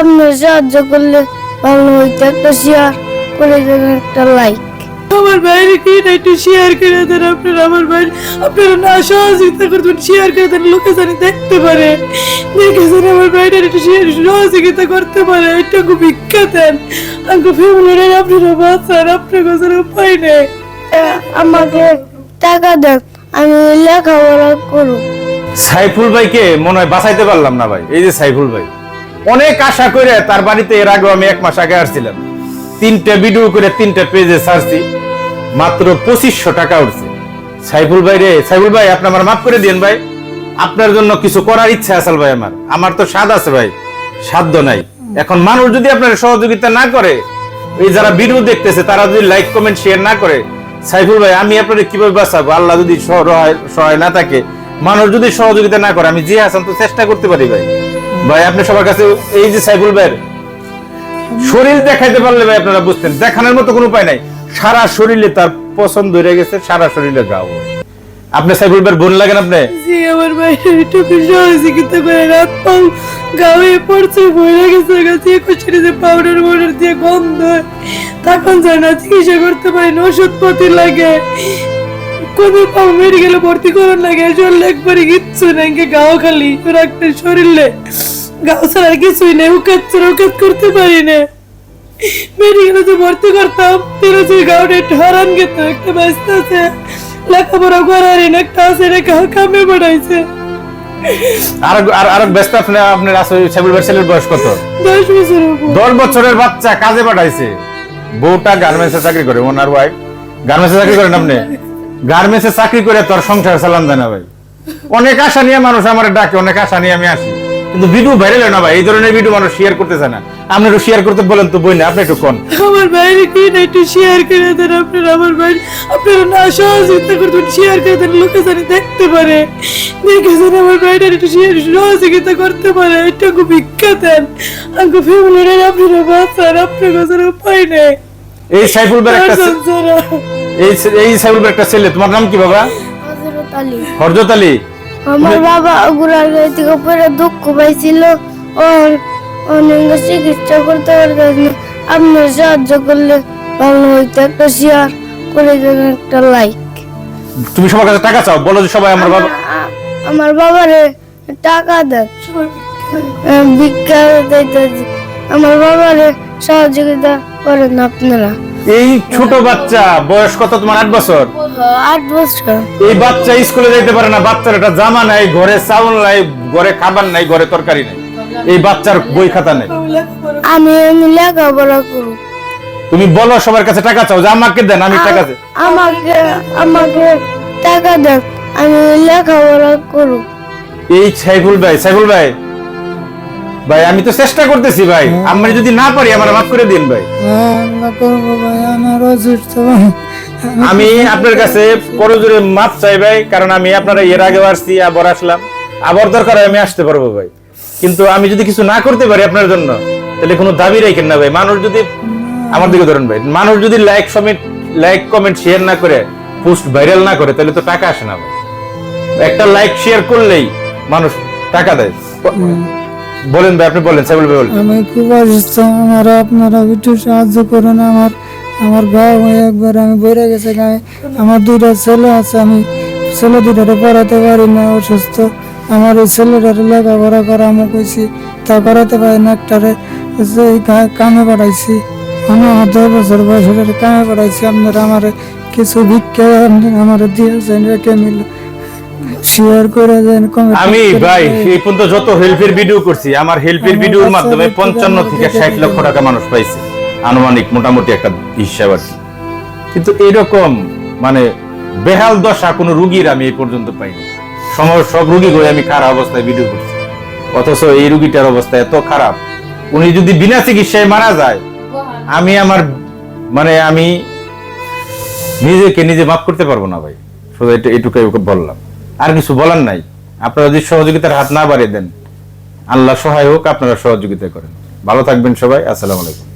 আপনার সাহায্য করলে ভালো হইতো। একটা শেয়ার করে দেবেন একটা লাইক আমার বাইরে কি না একটু শেয়ার করে দেন আপনারা আমার বাইরে আপনারা না সহযোগিতা করবেন শেয়ার করে দেন লোকে জানি দেখতে পারে। দেখে জানি আমার বাইরে একটু শেয়ার সহযোগিতা করতে পারে। একটু ভিক্ষা দেন। আমাকে ফ্যামিলির আপনারা বাঁচান আপনার কাছে উপায় নেই। আমাকে টাকা দেন আমি লেখাপড়া করব সাইফুল ভাইকে মনে হয় বাঁচাইতে পারলাম না ভাই। এই যে সাইফুল ভাই। অনেক আশা করে তার বাড়িতে এর আগে আমি এক মাস আগে আসছিলাম। তিনটা ভিডিও করে তিনটা পেজে ছাড়ছি, মাত্র পঁচিশশো টাকা উঠছে। সাইফুল ভাই রে, সাইফুল ভাই, আপনি আমার মাফ করে দিন ভাই। আপনার জন্য কিছু করার ইচ্ছা আসল ভাই আমার। আমার তো স্বাদ আছে ভাই, সাধ্য নাই। এখন মানুষ যদি আপনার সহযোগিতা না করে, এই যারা ভিডিও দেখতেছে, তারা যদি লাইক কমেন্ট শেয়ার না করে, সাইফুল ভাই, আমি আপনাদের কীভাবে বাঁচাবো? আল্লাহ যদি সহায় না থাকে, মানুষ যদি সহযোগিতা না করে, আমি যে হাসান তো চেষ্টা করতে পারি ভাই। ভাই, আপনি সবার কাছে এই যে সাইফুল ভাইয়ের শরীর দেখাইতে পারলে ভাই আপনারা বুঝতেন। দেখানোর মতো কোনো উপায় নাই। সারা শরীরে তার পছন্দ হয়ে গেছে, সারা শরীরে গাও। আপনি সাইফুল ভাইয়ের বোন লাগেন আপনি? জি, আমার বাইরে একটু সহযোগিতা করে রাত পাও গায়ে পড়ছে বইরা গেছে গেছে, কুচুরি যে পাউডার পাউডার দিয়ে গন্ধ তখন যায় না চিকিৎসা করতে পারি না ওষুধপাতি লাগে। কোন মেডিকেলে ভর্তি করার লাগে একবারে কিচ্ছু নেই গাও খালি রাখতে শরীরে। গাও ছাড়া কিছুই নেই উকাত ছাড়া উকাত করতে পারি না। মেডিকেলে যে ভর্তি করতাম তেরো যে গাওটা একটু হারান গেত একটা ব্যস্ত আছে লেখাপড়া করার একটা আছে রে কামে বাড়াইছে। আর আর আর ব্যস্ত আপনি আপনার আছে সাইফুল ভাইয়ের বয়স কত? দশ বছর উপর বছরের বাচ্চা কাজে পাঠাইছে বউটা গার্মেন্টসে চাকরি করে ওনার ওয়াইফ গার্মেন্টসে চাকরি করেন আপনি? গার্মেন্টসে চাকরি করে তোর সংসার চালান দেয় না ভাই। অনেক আশা নিয়ে মানুষ আমার ডাকে অনেক আশা নিয়ে আমি আসি। কিন্তু ভিডিও ভাইরাল হয় না ভাই এই ধরনের ভিডিও মানুষ শেয়ার করতেছে না। আপনি একটু শেয়ার করতে বলেন তো বই না আপনি একটু কোন? আমার বাইরে কি না একটু শেয়ার করে দেন আপনারা আমার বাইরে আপনারা না সহযোগিতা করবেন শেয়ার করে দেন লোকে জানি দেখতে পারে। দেখে জানি আমার বাইরে একটু শেয়ার সহযোগিতা করতে পারে একটু ভিক্ষা দেন। আমাকে ফ্যামিলির আপনারা বাঁচান আপনার কাছে উপায় নেই। এই সাইফুল ভাইয়ের একটা এই এই সাইফুল ভাইয়ের একটা ছেলে তোমার নাম কি বাবা? হজরত আলী। হরজত আলী। আমার বাবা গুড়ার গাড়ি থেকে পরে দুঃখ পাইছিল। ওর অনেক চিকিৎসা করতে পারতেন আপনার সাহায্য করলে ভালো হইতো। একটা শেয়ার করে দেবেন একটা লাইক তুমি সবার কাছে টাকা চাও? বলো যে সবাই আমার বাবা আমার বাবারে টাকা দেন। ভিক্ষা আমার বাবারে সাহায্য সহযোগিতা করেন আপনারা? এই ছোট বাচ্চা বয়স কত তোমার? আট বছর? আট বছর। এই বাচ্চা স্কুলে যাইতে পারে না বাচ্চার একটা জামা নাই ঘরে চাউল নাই ঘরে খাবার নাই ঘরে তরকারি নাই। এই বাচ্চার বই খাতা নেই। আমি আমি লেখাপড়া করব তুমি বলো সবার কাছে টাকা চাও যে আমাকে দেন আমি টাকা চাই। আমাকে আমাকে টাকা দেন আমি লেখাপড়া করব এই সাইফুল ভাই সাইফুল ভাই ভাই আমি তো চেষ্টা করতেছি ভাই। আমি যদি না পারি আমার মাফ করে দিন ভাই। আমার আমি আপনার কাছে করজোরে মাপ চাই ভাই কারণ আমি আপনারা এর আগে আসছি আবার আসলাম। আবার দরকার আমি আসতে পারব ভাই। কিন্তু আমি যদি কিছু না করতে পারি আপনার জন্য তাহলে কোনো দাবি রাখেন না ভাই। মানুষ যদি আমার দিকে ধরেন ভাই মানুষ যদি লাইক সমেট লাইক কমেন্ট শেয়ার না করে পোস্ট ভাইরাল না করে তাহলে তো টাকা আসে না ভাই। একটা লাইক শেয়ার করলেই মানুষ টাকা দেয়। বলেন ভাই, আপনি বলেন সাইবুল ভাই বলেন। আমি খুব অসুস্থ, আমার আপনারা একটু সাহায্য করুন আমার আমার গাও হয়ে একবার আমি বেড়ে গেছে, গায়ে আমার দুইটা ছেলে আছে, আমি ছেলে দুটারে পড়াতে পারি না, অসুস্থ। আমার এই ছেলেটারে লেখাপড়া করা আমি কইছি, তা করাতে পারি না, একটারে সেই কামে পাঠাইছি। আমি আমার দশ বছর বয়সের কামে পাঠাইছি, আপনারা আমার কিছু ভিক্ষা আমার দিয়েছেন, রেখে মিল শেয়ার করে দেন আমি ভাই এই পর্যন্ত যত হেল্পের ভিডিও করছি আমার হেল্পের ভিডিওর মাধ্যমে বাচ্চা পঞ্চান্ন আমার থেকে দিকে ষাট লক্ষ টাকা মানুষ পাইছে। আনুমানিক মোটামুটি একটা হিসাব কি। কিন্তু এরকম মানে বেহাল দশা কোনো রুগীর আমি এই পর্যন্ত পাইনি। সময় সব রুগী আমি খারাপ অবস্থায় ভিডিও করছি। অথচ এই রুগীটার অবস্থা এত খারাপ। উনি যদি বিনা চিকিৎসায় মারা যায় আমি আমার মানে আমি নিজেকে নিজে মাফ করতে পারব না ভাই। শুধু এটা এটুকুই বললাম। আর কিছু বলার নাই। আপনারা যদি সহযোগিতার হাত না বাড়িয়ে দেন, আল্লাহ সহায় হোক, আপনারা সহযোগিতা করেন। ভালো থাকবেন সবাই, আসসালামু আলাইকুম।